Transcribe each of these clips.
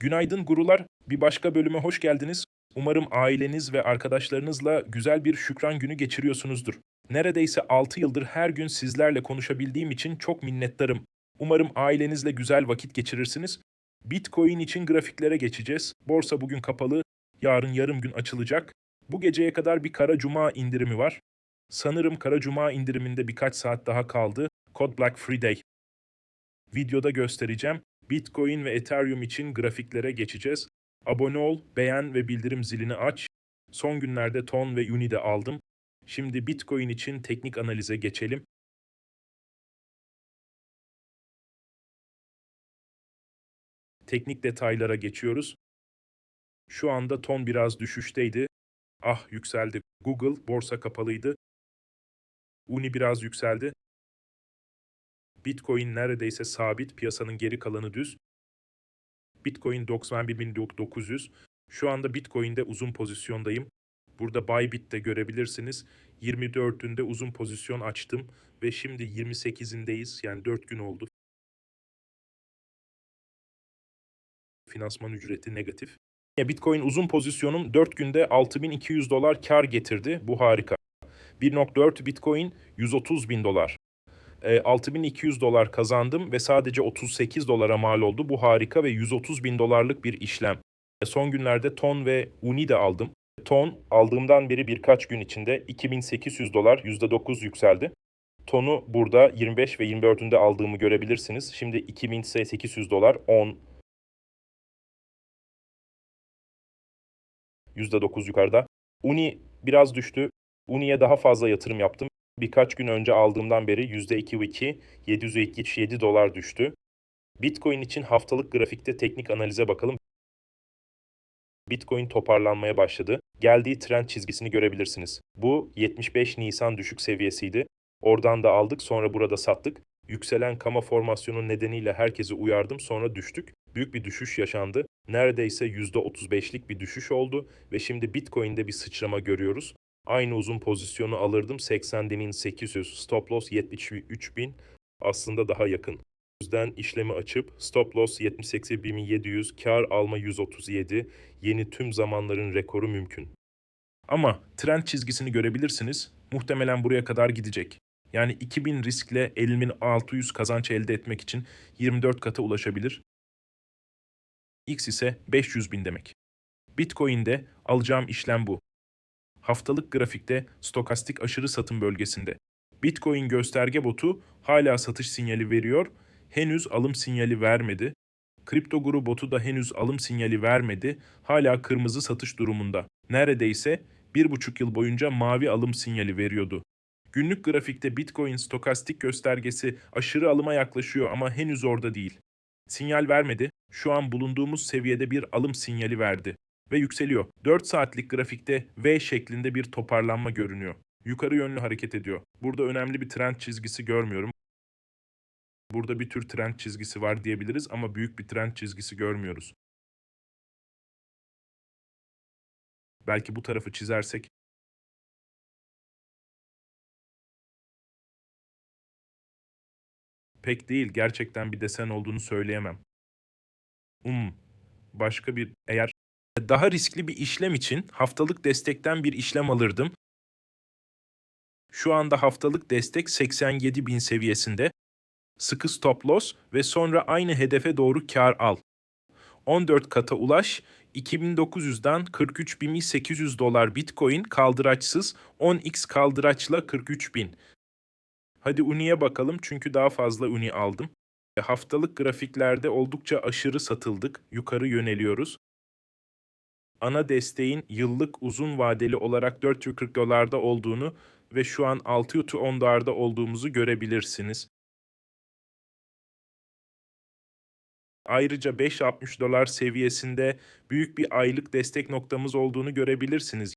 Günaydın gurular. Bir başka bölüme hoş geldiniz. Umarım aileniz ve arkadaşlarınızla güzel bir şükran günü geçiriyorsunuzdur. Neredeyse 6 yıldır her gün sizlerle konuşabildiğim için çok minnettarım. Umarım ailenizle güzel vakit geçirirsiniz. Bitcoin için grafiklere geçeceğiz. Borsa bugün kapalı, yarın yarım gün açılacak. Bu geceye kadar bir Kara Cuma indirimi var. Sanırım Kara Cuma indiriminde birkaç saat daha kaldı. Code Black Friday. Videoda göstereceğim. Bitcoin ve Ethereum için grafiklere geçeceğiz. Abone ol, beğen ve bildirim zilini aç. Son günlerde Ton ve Uni de aldım. Şimdi Bitcoin için teknik analize geçelim. Teknik detaylara geçiyoruz. Şu anda ton biraz düşüşteydi. Ah yükseldi. Google borsa kapalıydı. Uni biraz yükseldi. Bitcoin neredeyse sabit, piyasanın geri kalanı düz. Bitcoin 91.900. Şu anda Bitcoin'de uzun pozisyondayım. Burada Bybit'te görebilirsiniz. 24'ünde uzun pozisyon açtım ve şimdi 28'indeyiz. Yani 4 gün oldu. Finansman ücreti negatif. Ya Bitcoin uzun pozisyonum 4 günde 6200 dolar kar getirdi. Bu harika. 1.4 Bitcoin 130 bin dolar. E, 6200 dolar kazandım ve sadece 38 dolara mal oldu. Bu harika ve 130 bin dolarlık bir işlem. E, son günlerde ton ve uni de aldım. Ton aldığımdan beri birkaç gün içinde 2800 dolar %9 yükseldi. Tonu burada 25 ve 24'ünde aldığımı görebilirsiniz. Şimdi 2800 dolar 10 %9 yukarıda. Uni biraz düştü. Uni'ye daha fazla yatırım yaptım. Birkaç gün önce aldığımdan beri %2,2 777 dolar düştü. Bitcoin için haftalık grafikte teknik analize bakalım. Bitcoin toparlanmaya başladı. Geldiği trend çizgisini görebilirsiniz. Bu 75 Nisan düşük seviyesiydi. Oradan da aldık sonra burada sattık. Yükselen kama formasyonu nedeniyle herkesi uyardım sonra düştük. Büyük bir düşüş yaşandı. Neredeyse %35'lik bir düşüş oldu ve şimdi Bitcoin'de bir sıçrama görüyoruz. Aynı uzun pozisyonu alırdım 80.800 stop loss 73.000 aslında daha yakın. O yüzden işlemi açıp stop loss 78.700 kar alma 137 yeni tüm zamanların rekoru mümkün. Ama trend çizgisini görebilirsiniz. Muhtemelen buraya kadar gidecek. Yani 2000 riskle 50.600 kazanç elde etmek için 24 kata ulaşabilir. X ise 500 bin demek. Bitcoin'de alacağım işlem bu. Haftalık grafikte stokastik aşırı satım bölgesinde. Bitcoin gösterge botu hala satış sinyali veriyor, henüz alım sinyali vermedi. Kripto Guru botu da henüz alım sinyali vermedi, hala kırmızı satış durumunda. Neredeyse bir buçuk yıl boyunca mavi alım sinyali veriyordu. Günlük grafikte Bitcoin stokastik göstergesi aşırı alıma yaklaşıyor ama henüz orada değil. Sinyal vermedi, şu an bulunduğumuz seviyede bir alım sinyali verdi ve yükseliyor. 4 saatlik grafikte V şeklinde bir toparlanma görünüyor. Yukarı yönlü hareket ediyor. Burada önemli bir trend çizgisi görmüyorum. Burada bir tür trend çizgisi var diyebiliriz ama büyük bir trend çizgisi görmüyoruz. Belki bu tarafı çizersek pek değil gerçekten bir desen olduğunu söyleyemem. Um, başka bir eğer daha riskli bir işlem için haftalık destekten bir işlem alırdım. Şu anda haftalık destek 87 bin seviyesinde. Sıkı stop loss ve sonra aynı hedefe doğru kar al. 14 kata ulaş, 2900'den 43.800 dolar Bitcoin kaldıraçsız, 10x kaldıraçla 43.000. Hadi Uni'ye bakalım çünkü daha fazla Uni aldım. Haftalık grafiklerde oldukça aşırı satıldık, yukarı yöneliyoruz ana desteğin yıllık uzun vadeli olarak 440 dolarda olduğunu ve şu an 6 10 dolarda olduğumuzu görebilirsiniz. Ayrıca 5.60 dolar seviyesinde büyük bir aylık destek noktamız olduğunu görebilirsiniz.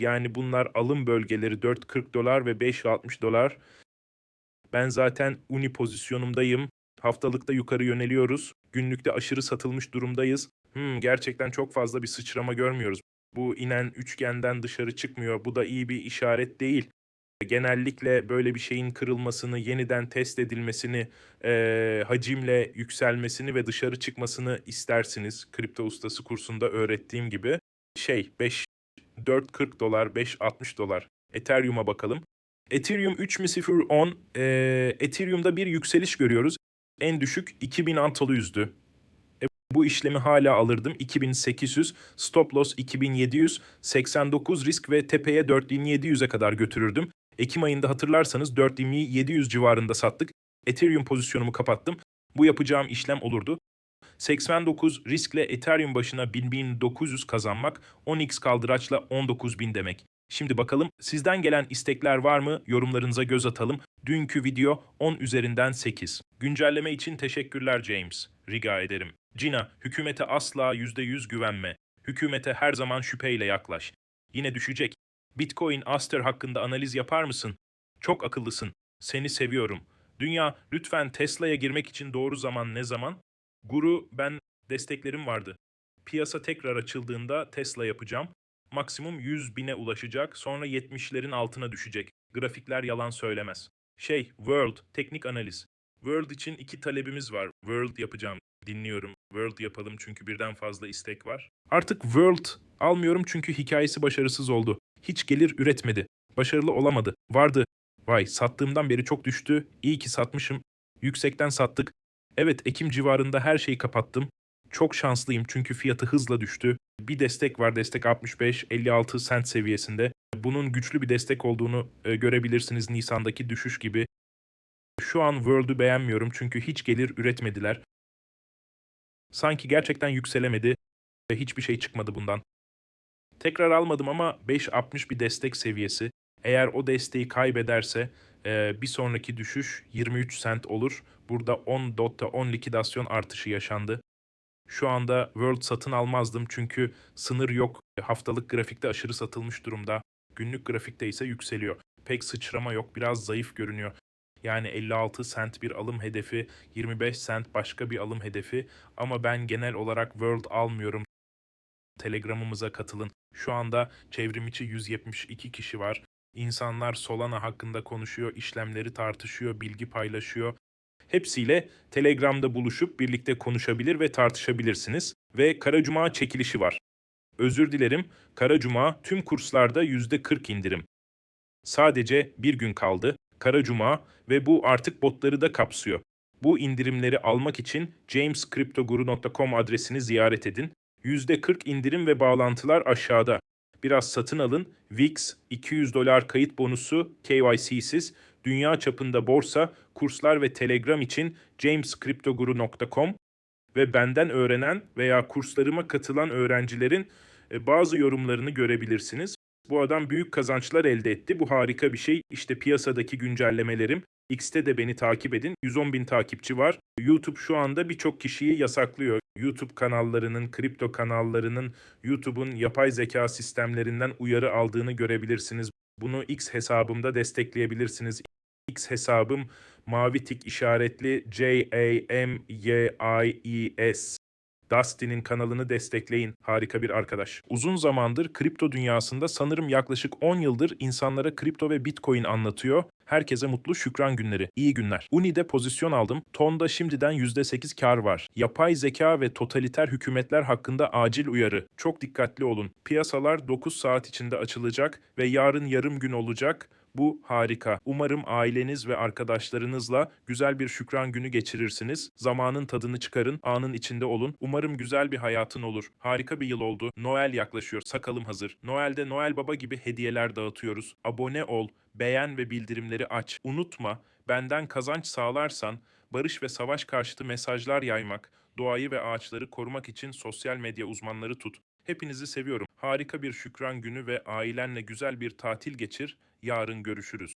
Yani bunlar alım bölgeleri 4.40 dolar ve 5.60 dolar. Ben zaten uni pozisyonumdayım. Haftalıkta yukarı yöneliyoruz. Günlükte aşırı satılmış durumdayız. Hmm, gerçekten çok fazla bir sıçrama görmüyoruz. Bu inen üçgenden dışarı çıkmıyor. Bu da iyi bir işaret değil. genellikle böyle bir şeyin kırılmasını, yeniden test edilmesini, eee, hacimle yükselmesini ve dışarı çıkmasını istersiniz. Kripto ustası kursunda öğrettiğim gibi. Şey 5 4.40 dolar, 5.60 dolar. Ethereum'a bakalım. Ethereum 3.010, eee, Ethereum'da bir yükseliş görüyoruz. En düşük 2000 antolu yüzdü. E, bu işlemi hala alırdım. 2800, stop loss 2700, 89 risk ve tepeye 4700'e kadar götürürdüm. Ekim ayında hatırlarsanız 4700 civarında sattık. Ethereum pozisyonumu kapattım. Bu yapacağım işlem olurdu. 89 riskle Ethereum başına 1900 kazanmak 10x kaldıraçla 19000 demek. Şimdi bakalım sizden gelen istekler var mı? Yorumlarınıza göz atalım. Dünkü video 10 üzerinden 8. Güncelleme için teşekkürler James. Rica ederim. Cina, hükümete asla %100 güvenme. Hükümete her zaman şüpheyle yaklaş. Yine düşecek. Bitcoin Aster hakkında analiz yapar mısın? Çok akıllısın. Seni seviyorum. Dünya, lütfen Tesla'ya girmek için doğru zaman ne zaman? Guru, ben desteklerim vardı. Piyasa tekrar açıldığında Tesla yapacağım. Maksimum 100 bine ulaşacak, sonra 70'lerin altına düşecek. Grafikler yalan söylemez. Şey, World, teknik analiz. World için iki talebimiz var. World yapacağım, dinliyorum. World yapalım çünkü birden fazla istek var. Artık World almıyorum çünkü hikayesi başarısız oldu. Hiç gelir üretmedi. Başarılı olamadı. Vardı. Vay sattığımdan beri çok düştü. İyi ki satmışım. Yüksekten sattık. Evet Ekim civarında her şeyi kapattım. Çok şanslıyım çünkü fiyatı hızla düştü. Bir destek var destek 65-56 sent seviyesinde. Bunun güçlü bir destek olduğunu e, görebilirsiniz Nisan'daki düşüş gibi. Şu an World'ü beğenmiyorum çünkü hiç gelir üretmediler. Sanki gerçekten yükselemedi ve hiçbir şey çıkmadı bundan. Tekrar almadım ama 5.60 bir destek seviyesi. Eğer o desteği kaybederse e, bir sonraki düşüş 23 sent olur. Burada 10 dotta 10 likidasyon artışı yaşandı. Şu anda World satın almazdım çünkü sınır yok. Haftalık grafikte aşırı satılmış durumda. Günlük grafikte ise yükseliyor. Pek sıçrama yok, biraz zayıf görünüyor. Yani 56 sent bir alım hedefi, 25 sent başka bir alım hedefi ama ben genel olarak World almıyorum. Telegramımıza katılın. Şu anda çevrim içi 172 kişi var. İnsanlar Solana hakkında konuşuyor, işlemleri tartışıyor, bilgi paylaşıyor. Hepsiyle Telegram'da buluşup birlikte konuşabilir ve tartışabilirsiniz. Ve Kara Cuma çekilişi var. Özür dilerim, Kara Cuma tüm kurslarda %40 indirim. Sadece bir gün kaldı. Kara Cuma ve bu artık botları da kapsıyor. Bu indirimleri almak için jamescryptoguru.com adresini ziyaret edin. %40 indirim ve bağlantılar aşağıda. Biraz satın alın. VIX 200 dolar kayıt bonusu KYC'siz. Dünya çapında borsa, kurslar ve Telegram için jamescryptoguru.com ve benden öğrenen veya kurslarıma katılan öğrencilerin e, bazı yorumlarını görebilirsiniz. Bu adam büyük kazançlar elde etti. Bu harika bir şey. İşte piyasadaki güncellemelerim. X'te de beni takip edin. 110 bin takipçi var. YouTube şu anda birçok kişiyi yasaklıyor. YouTube kanallarının, kripto kanallarının, YouTube'un yapay zeka sistemlerinden uyarı aldığını görebilirsiniz. Bunu X hesabımda destekleyebilirsiniz. X hesabım mavi tik işaretli J-A-M-Y-I-E-S. Dustin'in kanalını destekleyin. Harika bir arkadaş. Uzun zamandır kripto dünyasında sanırım yaklaşık 10 yıldır insanlara kripto ve bitcoin anlatıyor. Herkese mutlu şükran günleri. İyi günler. Uni'de pozisyon aldım. Tonda şimdiden %8 kar var. Yapay zeka ve totaliter hükümetler hakkında acil uyarı. Çok dikkatli olun. Piyasalar 9 saat içinde açılacak ve yarın yarım gün olacak. Bu harika. Umarım aileniz ve arkadaşlarınızla güzel bir şükran günü geçirirsiniz. Zamanın tadını çıkarın, anın içinde olun. Umarım güzel bir hayatın olur. Harika bir yıl oldu. Noel yaklaşıyor. Sakalım hazır. Noel'de Noel Baba gibi hediyeler dağıtıyoruz. Abone ol, beğen ve bildirimleri aç. Unutma, benden kazanç sağlarsan barış ve savaş karşıtı mesajlar yaymak, doğayı ve ağaçları korumak için sosyal medya uzmanları tut. Hepinizi seviyorum. Harika bir şükran günü ve ailenle güzel bir tatil geçir. Yarın görüşürüz.